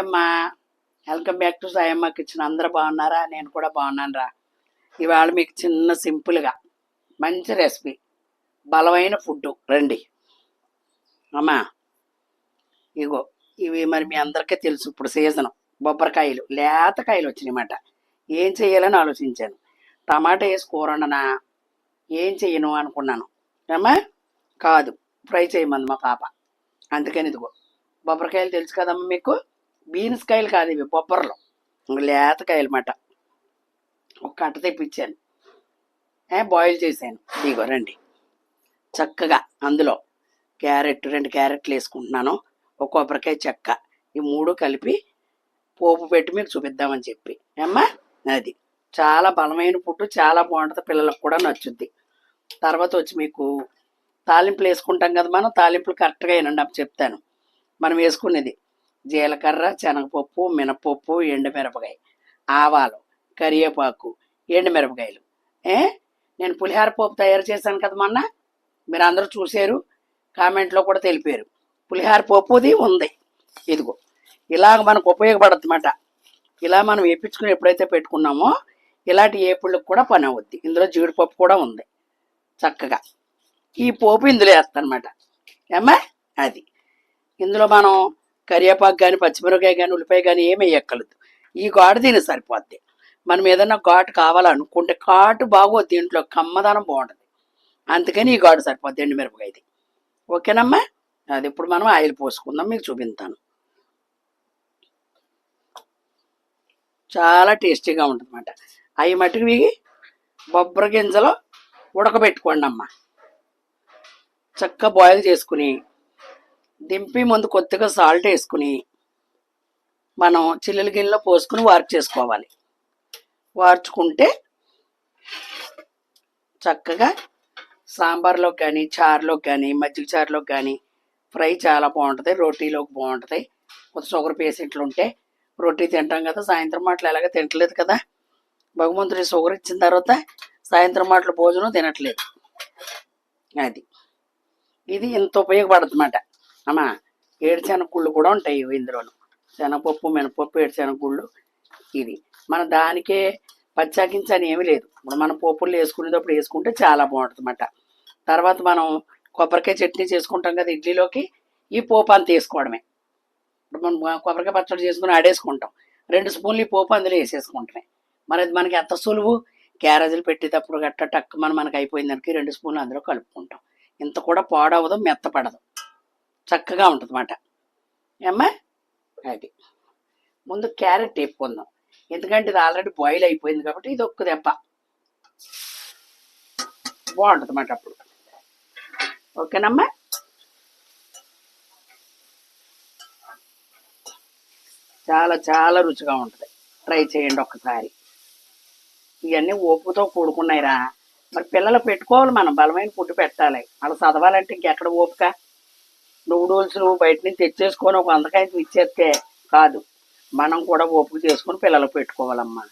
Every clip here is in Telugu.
అమ్మా welcome back to Sayamma kitchen అందరూ బాగున్నారా? నేను కూడా బాగున్నాను రా ఇవాళ మీకు చిన్న సింపుల్గా మంచి రెసిపీ బలమైన ఫుడ్ రండి. అమ్మా ఇగో ఇవి మరి మీ అందరికీ తెలుసు. ఇప్పుడు సీజన్ బొబ్బరికాయలు లేతకాయలు వచ్చినాయన్నమాట ఏం చేయాలని ఆలోచించాను. టమాటా వేసి కూర వండనా? ఏం చేయను అనుకున్నాను. అమ్మా కాదు. ఫ్రై చేయమంది మా పాప. అందుకని ఇదిగో బొబ్బరికాయలు తెలుసు కదమ్మా మీకు? బీన్స్ కాయలు కాదు ఇవి బొబ్బర్లు. లేత లేతకాయలు మాట. ఒక కట్ట తెప్పించాను. బాయిల్ చేశాను. ఇదిగో రండి. చక్కగా అందులో క్యారెట్ రెండు క్యారెట్లు వేసుకుంటున్నాను. ఒక కొబ్బరికాయ చెక్క ఈ మూడు కలిపి పోపు పెట్టి మీకు చూపిద్దామని చెప్పి. ఏమ్మా? అది. చాలా బలమైన ఫుడ్ చాలా బాగుంటుంది పిల్లలకు కూడా నచ్చుద్ది. తర్వాత వచ్చి మీకు తాలింపులు వేసుకుంటాం కదా మనం తాలింపులు కరెక్ట్గా వినండి అప్పుడు చెప్తాను. మనం వేసుకునేది. జీలకర్ర శనగపప్పు మినపప్పు ఎండుమిరపకాయ. ఆవాలు కరివేపాకు ఎండుమిరపకాయలు. ఏ? నేను పులిహార పప్పు తయారు చేశాను కదా మొన్న. మీరు అందరూ చూశారు. కామెంట్లో కూడా తెలిపారు. పులిహార పప్పుది ఉంది. ఇదిగో ఇలాగ మనకు ఉపయోగపడుతుందన్నమాట. ఇలా మనం వేపించుకుని ఎప్పుడైతే పెట్టుకున్నామో ఇలాంటి ఏపుళ్ళకి కూడా పని అవుద్ది. ఇందులో జీడిపప్పు కూడా ఉంది. చక్కగా. ఈ పోపు ఇందులో వేస్తానమాట ఏమ్మా? అది. ఇందులో మనం కరివేపాకు కానీ పచ్చిమిరపకాయ కానీ ఉల్లిపాయ కానీ ఏమి వేయక్కర్లేదు ఈ ఘాటు దీనికి సరిపోద్ది. మనం ఏదైనా ఘాటు కావాలనుకుంటే ఘాటు బాగోద్ది దీంట్లో కమ్మదనం బాగుంటుంది. అందుకని ఈ ఘాటు సరిపోద్ది ఎండుమిరపకాయది. ఓకేనమ్మా? అది ఇప్పుడు మనం ఆయిల్ పోసుకుందాం మీకు చూపిస్తాను. చాలా టేస్టీగా ఉంటుంది అన్నమాట అవి మట్టుకు ఇవి బొబ్బరి గింజలు ఉడకబెట్టుకోండి అమ్మ చక్కగా బాయిల్ చేసుకుని దింపి ముందు కొద్దిగా సాల్ట్ వేసుకుని మనం చిల్లుల గిన్నెలో పోసుకుని వార్పు చేసుకోవాలి. వార్చుకుంటే చక్కగా సాంబార్లో కానీ చారులో కానీ మజ్జిగ చారులో కానీ ఫ్రై చాలా బాగుంటుంది రోటీలోకి బాగుంటుంది. కొంత షుగర్ పేషెంట్లు ఉంటే రొట్టి తింటాం కదా సాయంత్రం మాటలు ఎలాగ తింటలేదు కదా? భగవంతుడి షుగర్ ఇచ్చిన తర్వాత సాయంత్రం మాటలు భోజనం తినట్లేదు. అది. ఇది ఇంత ఉపయోగపడుతుందన్నమాట. అమ్మా ఏడుశనగుళ్ళు కూడా ఉంటాయి ఇందులోను. శనగపప్పు మినపప్పు ఏడుశనగుళ్ళు ఇది మన దానికే పచ్చాకించని ఏమీ లేదు. ఇప్పుడు మనం పోపులు వేసుకునేటప్పుడు వేసుకుంటే చాలా బాగుంటుంది అన్నమాట తర్వాత మనం కొబ్బరికాయ చట్నీ చేసుకుంటాం కదా ఇడ్లీలోకి ఈ పోపు అంత వేసుకోవడమే. ఇప్పుడు మనం కొబ్బరికాయ పచ్చడి చేసుకుని ఆడేసుకుంటాం. రెండు స్పూన్లు ఈ పోపు అందులో వేసేసుకుంటామే. మరి అది మనకి ఎంత సులువు? క్యారేజీలు పెట్టేటప్పుడు గట్ట టక్ మన మనకి అయిపోయిందానికి రెండు స్పూన్లు అందులో కలుపుకుంటాం. ఇంత కూడా పాడవదు మెత్తపడదు. చక్కగా ఉంటుంది అన్నమాట ఏమ్మా? అది. ముందు క్యారెట్ వేపుకుందాం. ఎందుకంటే ఇది ఆల్రెడీ బాయిల్ అయిపోయింది కాబట్టి ఇది ఒక్క దెబ్బ. బాగుంటుంది అన్నమాట అప్పుడు. ఓకేనమ్మా? చాలా చాలా రుచిగా ఉంటుంది. ట్రై చేయండి ఒక్కసారి. ఇవన్నీ ఓపుతో కూడుకున్నాయిరా. మరి పిల్లలు పెట్టుకోవాలి మనం. బలమైన ఫుడ్ పెట్టాలి. వాళ్ళు చదవాలంటే ఇంకెక్కడ ఓపిక? నూడిల్స్ బయట నుంచి తెచ్చేసుకొని ఒక వందకాయ ఇచ్చేస్తే కాదు. మనం కూడా ఓపిక చేసుకొని పిల్లలకు పెట్టుకోవాలమ్మా.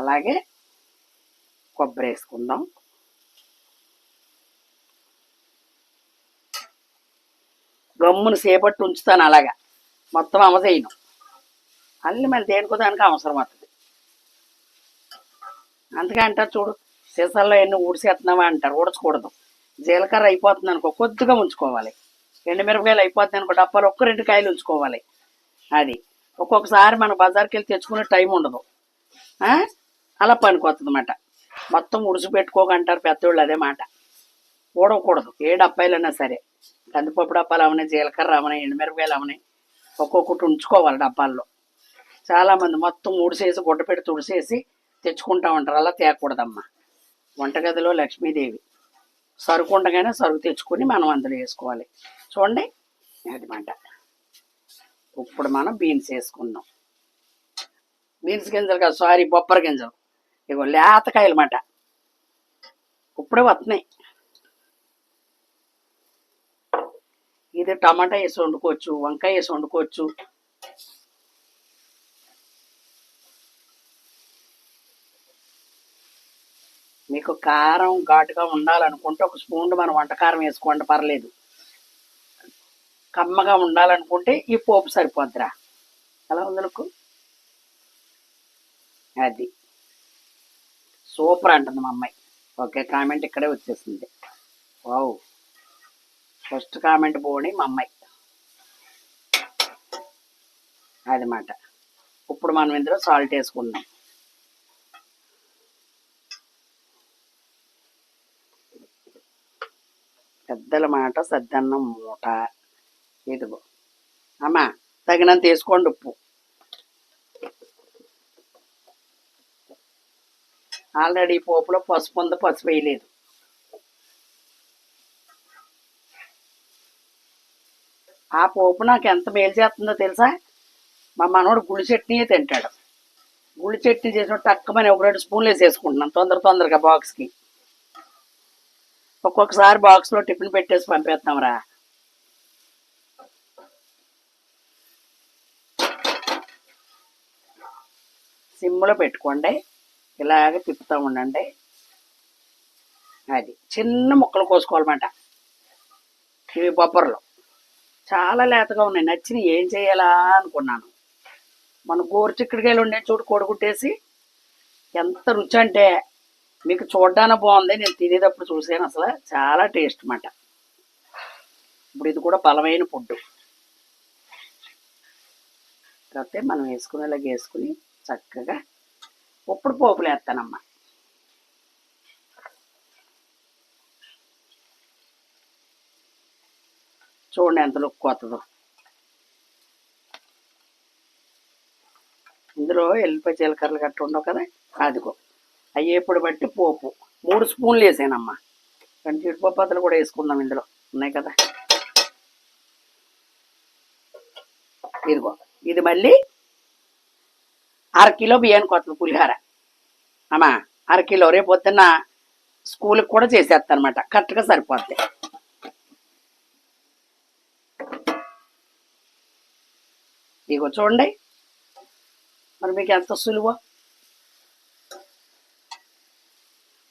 అలాగే కొబ్బరి వేసుకుందాం. గమ్మును సేపట్టు ఉంచుతాను అలాగా. మొత్తం అమసేయను అల్లి మళ్ళీ దేనికో దానికి అవసరం అవుతుంది అందుకే అంటారు చూడు సీసాల్లో ఎన్ని ఊడిసేస్తున్నావా అంటారు. ఊడచకూడదు. జీలకర్ర అయిపోతుంది అనుకో కొద్దిగా ఉంచుకోవాలి ఎండుమిరపకాయలు అయిపోతుంది అనుకో డబ్బాలు ఒక్క రెండు కాయలు ఉంచుకోవాలి. అది. ఒక్కొక్కసారి మనం బజార్కి వెళ్ళి తెచ్చుకునే టైం ఉండదు. అలా పనికొస్తుంది అన్నమాట మొత్తం ఉడిసి పెట్టుకోకంటారు పెద్దోళ్ళు అదే మాట. ఊడకూడదు. ఏ డబ్బాయిలైనా సరే. కందిపప్పు డబ్బాలు అవనాయి జీలకర్ర అవనాయి ఎండుమిరపకాయలు అవనాయి ఒక్కొక్కటి ఉంచుకోవాలి డబ్బాల్లో. చాలామంది మొత్తం ఉడిసేసి గుడ్డ పెట్టి తుడిసేసి తెచ్చుకుంటా ఉంటారు. అలా తేకూడదమ్మా. వంటగదిలో లక్ష్మీదేవి. సరుకు ఉండగానే సరుకు తెచ్చుకొని మనం అందులో వేసుకోవాలి. చూడండి అదనమాట ఇప్పుడు మనం బీన్స్ వేసుకుందాం. బీన్స్ గింజలు కాదు సారీ బొప్పర గింజలు. ఇగో లేతకాయలు మాట ఇప్పుడే వస్తున్నాయి ఇది టమాటా వేసి వండుకోవచ్చు వంకాయ వేసి వండుకోవచ్చు. మీకు కారం ఘాటుగా ఉండాలనుకుంటే ఒక స్పూన్ మనం వంటకారం వేసుకోండి పర్లేదు. కమ్మగా ఉండాలనుకుంటే ఈ పోపు సరిపోద్దిరా. ఎలా ఉంది నీకు అది. సూపర్ అంటుంది మా అమ్మాయి. ఓకే కామెంట్ ఇక్కడే వచ్చేసింది. వావ్. ఫస్ట్ కామెంట్ పోని మా అమ్మాయి. అది మాట. ఇప్పుడు మనం ఇందులో సాల్ట్ వేసుకుందాం. పెద్దల మాట సద్దన్నం మూట. ఇదిగో. అమ్మా తగినంత వేసుకోండి ఉప్పు. ఆల్రెడీ పోపులో పసుపు ఉంది పసుపు వేయలేదు. ఆ పోపు నాకు ఎంత మేలు చేస్తుందో తెలుసా? మా మనోడు గుడి చట్నీయే తింటాడు. గుడి చట్నీ చేసిన టక్కమని ఒక రెండు స్పూన్లు వేసేసుకుంటున్నాను తొందర తొందరగా బాక్స్కి ఒక్కొక్కసారి బాక్స్లో టిఫిన్ పెట్టేసి పంపేస్తాంరా. సిమ్లో పెట్టుకోండి. ఇలాగ తిప్పుతూ ఉండండి. అది చిన్న ముక్కలు కోసుకోవాలన్నమాట. ఇవి బొబ్బర్లు. చాలా లేతగా ఉన్నాయి. నచ్చిన ఏం చేయాలా అనుకున్నాను. మన గోరు చిక్కుడుకాయలు ఉండే చూడు కొడుకుట్టేసి. ఎంత రుచి అంటే మీకు చూడ్డానికి బాగుంది నేను తినేటప్పుడు చూసాను అసలు. చాలా టేస్ట్ అన్నమాట ఇప్పుడు ఇది కూడా బలమైన ఫుడ్ కాకపోతే మనం వేసుకునేలాగా వేసుకుని చక్కగా ఇప్పుడు పోపులు వేస్తానమ్మా. చూడండి ఎంత లుక్ వస్తుందో. ఇందులో ఎల్లిపాయ జీలకర్రలు గట్ట ఉండవు కదా? అదిగో. అయ్యేప్పుడు బట్టి పోపు. మూడు స్పూన్లు వేసానమ్మా కానీ అతలు కూడా వేసుకుందాం ఇందులో. ఉన్నాయి కదా? ఇదిగో. ఇది మళ్ళీ అరకిలో బియ్యాన్ని బియ్యానికి పులిహార. అమ్మా అరకిలో రేపు పొద్దున్న స్కూల్కి కూడా చేసేస్తాను కరెక్ట్గా సరిపోద్ది. ఇదిగో చూడండి. మరి మీకు ఎంత సులువో?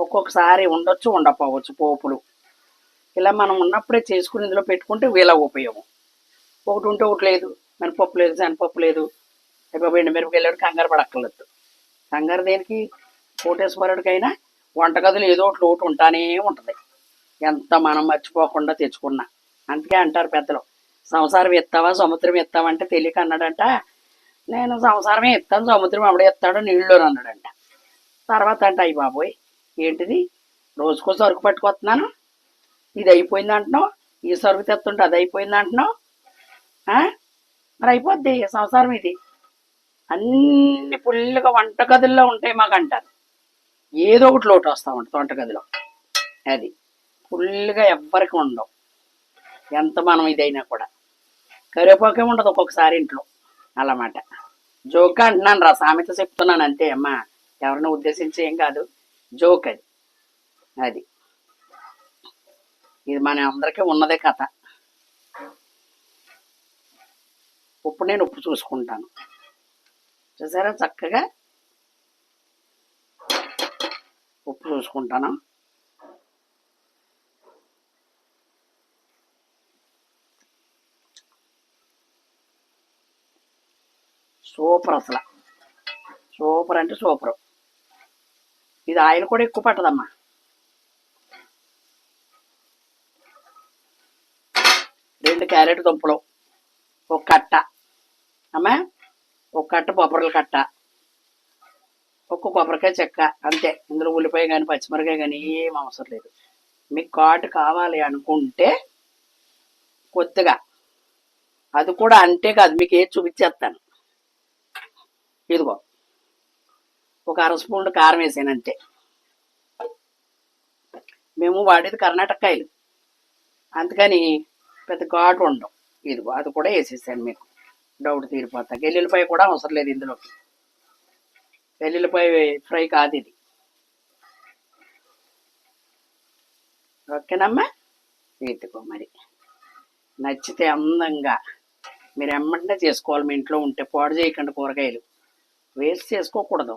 ఒక్కొక్కసారి ఉండొచ్చు ఉండకపోవచ్చు పోపులు. ఇలా మనం ఉన్నప్పుడే చేసుకుని ఇందులో పెట్టుకుంటే వీళ్ళ ఉపయోగం. ఒకటి ఉంటే ఒకటి లేదు మినపప్పు లేదు శనపప్పు లేదు. అయిపోయి మిరపకాయలు కంగారు పడక్కర్లేదు. కంగారు దేనికి? కోటేశ్వరుడికైనా వంటగదులు ఏదో ఒకటి లోటు ఉంటానే ఉంటుంది. ఎంత మనం మర్చిపోకుండా తెచ్చుకున్నా. అందుకే అంటారు పెద్దలు సంసారం ఎత్తావా సముద్రం ఎత్తావా? అంటే తెలియక అన్నాడంట. నేను సంసారమే ఎత్తాను సముద్రం అప్పుడే ఎత్తాడు నీళ్ళు అన్నాడంట తర్వాత అంటే అయ్యి బాబోయ్ ఏంటిది? రోజుకో సరుకు పట్టుకొస్తున్నాను. ఇది అయిపోయింది అంటున్నావు. ఈ సరుకు తెస్తుంటే అది అయిపోయింది అంటున్నావు. మరి అయిపోద్ది. సంసారం ఇది? అన్ని ఫుల్గా వంటగదుల్లో ఉంటాయి మాకు అంటారు. ఏదో ఒకటి లోటు వస్తూ ఉంటుంది వంటగదిలో. అది ఫుల్గా ఎవ్వరికి ఉండవు. ఎంత మనం ఇదైనా కూడా. కరివేపాకే ఉండదు ఒక్కొక్కసారి ఇంట్లో. అలామాట. జోక్ అంటున్నాను రా. సామెత చెప్తున్నాను అంతే అమ్మా. ఎవరిని ఉద్దేశించి ఏం కాదు. జోక్ అది. అది. ఇది మన అందరికీ ఉన్నదే కథ. ఉప్పు నేను ఉప్పు చూసుకుంటాను. చూసారా? చక్కగా ఉప్పు చూసుకుంటాను. సూపర్ అసలు. సూపర్ అంటే సూపర్. ఇది ఆయిల్ కూడా ఎక్కువ పట్టదమ్మా. రెండు క్యారెట్ దుంపలు ఒక కట్ట. అమ్మా ఒక కట్ట బొబ్బర్ల కట్ట ఒక్క కొబ్బరికాయ చెక్క అంతే. ఇందులో ఉల్లిపాయ కానీ పచ్చిమిరకాయ కానీ ఏం అవసరం లేదు. మీకు ఘాటు కావాలి అనుకుంటే కొద్దిగా. అది కూడా అంటే కాదు మీకు ఏది చూపించేస్తాను. ఇదిగో. ఒక అర స్పూన్లు కారం వేసాను మేము వాడేది కర్ణాటకాయలు అందుకని పెద్ద ఘాటు ఉండవు. ఇదిగో అది కూడా వేసేసాను మీకు. డౌట్ తీరిపోతా. వెల్లుల్లిపాయ కూడా అవసరం లేదు ఇందులోకి. వెల్లుల్లిపాయ ఫ్రై కాదు ఇది. ఓకేనమ్మా? ఎత్తుకో మరి. నచ్చితే అందంగా మీరు ఎమ్మంటే చేసుకోవాలి మీ ఇంట్లో ఉంటే. పాడు చేయకండి కూరగాయలు. వేస్ట్ చేసుకోకూడదు.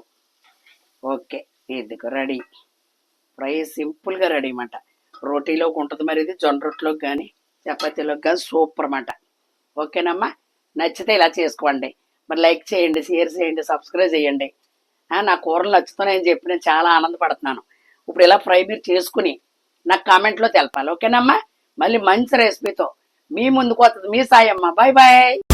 ఓకే ఇదిగో రెడీ. ఫ్రై సింపుల్గా రెడీ అన్నమాట. రోటీలోకి ఉంటుంది మరి ఇది జొన్న రొట్టెలోకి కానీ చపాతీలోకి కానీ సూపర్ అన్నమాట. ఓకేనమ్మా? నచ్చితే ఇలా చేసుకోండి. మరి లైక్ చేయండి షేర్ చేయండి సబ్స్క్రైబ్ చేయండి. నా కూరలు నచ్చుతున్నాయని చెప్పి నేను చాలా ఆనందపడుతున్నాను. ఇప్పుడు ఇలా ఫ్రై మీరు చేసుకుని నాకు కామెంట్లో తెలపాలి. ఓకేనమ్మా? మళ్ళీ మంచి రెసిపీతో మీ ముందుకు వస్తుంది. మీ సాయమ్మ బాయ్ బాయ్